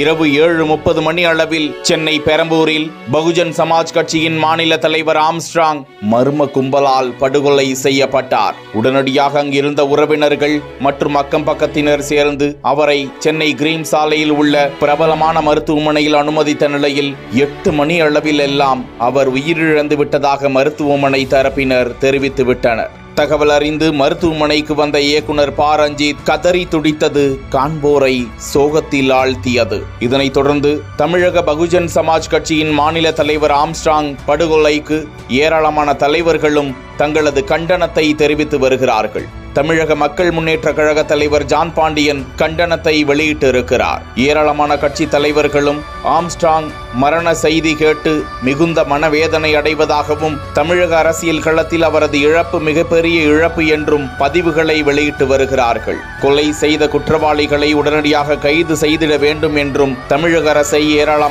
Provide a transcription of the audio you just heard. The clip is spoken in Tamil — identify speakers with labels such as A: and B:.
A: இரவு ஏழு முப்பது மணி அளவில் சென்னை பெரம்பூரில் பகுஜன் சமாஜ் கட்சியின் மாநில தலைவர் ஆம்ஸ்ட்ராங் மர்ம கும்பலால் படுகொலை செய்யப்பட்டார். உடனடியாக அங்கிருந்த உறவினர்கள் மற்றும் அக்கம் பக்கத்தினர் சேர்ந்து அவரை சென்னை கிரீம் சாலையில் உள்ள பிரபலமான மருத்துவமனையில் அனுமதித்த நிலையில் எட்டு மணி அளவில் எல்லாம் அவர் உயிரிழந்து விட்டதாக மருத்துவமனை தரப்பினர் தெரிவித்துவிட்டனர். தகவல் அறிந்து மருத்துவமனைக்கு வந்த இயக்குனர் பாரஞ்சித் ரஞ்சித் கதறி துடித்தது. காண்போரை சோகத்தில் ஆழ்த்தியது. இதனைத் தொடர்ந்து தமிழக பகுஜன் சமாஜ் கட்சியின் மாநில தலைவர் ஆம்ஸ்ட்ராங் படுகொலைக்கு ஏராளமான தலைவர்களும் தங்களது கண்டனத்தை தெரிவித்து வருகிறார்கள். தமிழக மக்கள் முன்னேற்ற கழக தலைவர் ஜான் பாண்டியன் கண்டனத்தை வெளியிட்டிருக்கிறார். ஏராளமான கட்சி தலைவர்களும் ஆம்ஸ்ட்ராங் மரண செய்தி கேட்டு மிகுந்த மனவேதனை அடைவதாகவும் தமிழக அரசியல் களத்தில் அவரது இழப்பு மிகப்பெரிய இழப்பு என்றும் பதிவுகளை வெளியிட்டு வருகிறார்கள். கொலை செய்த குற்றவாளிகளை உடனடியாக கைது செய்திட வேண்டும் என்றும் தமிழக அரசை ஏராளம்